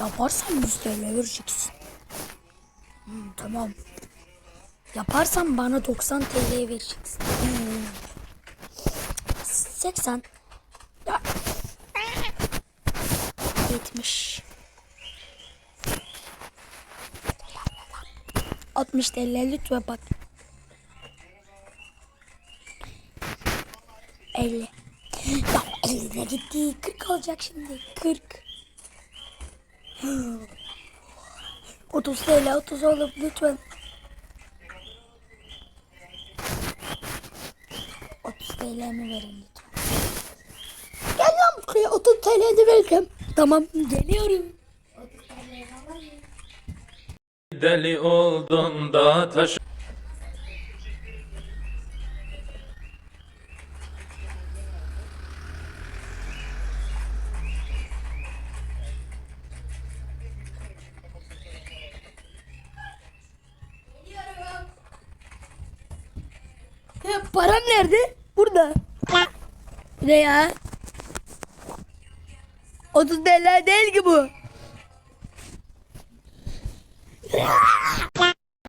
Yaparsam 100 TL vereceksin. Hmm, tamam. Yaparsam bana 90 TL vereceksin. Hmm. 80. Ya. 70. 60 TL lütfen bak. 50. Ya 50 de gitti. 40 olacak şimdi. 40. 30 TL 30 olup lütfen. 30 TL mi verin lütfen. Gel lan buraya 30 TL'ni vereceğim. Tamam geliyorum. Deli oldun da taş param nerede? Burada. Ne ya? 30 TL değil ki bu.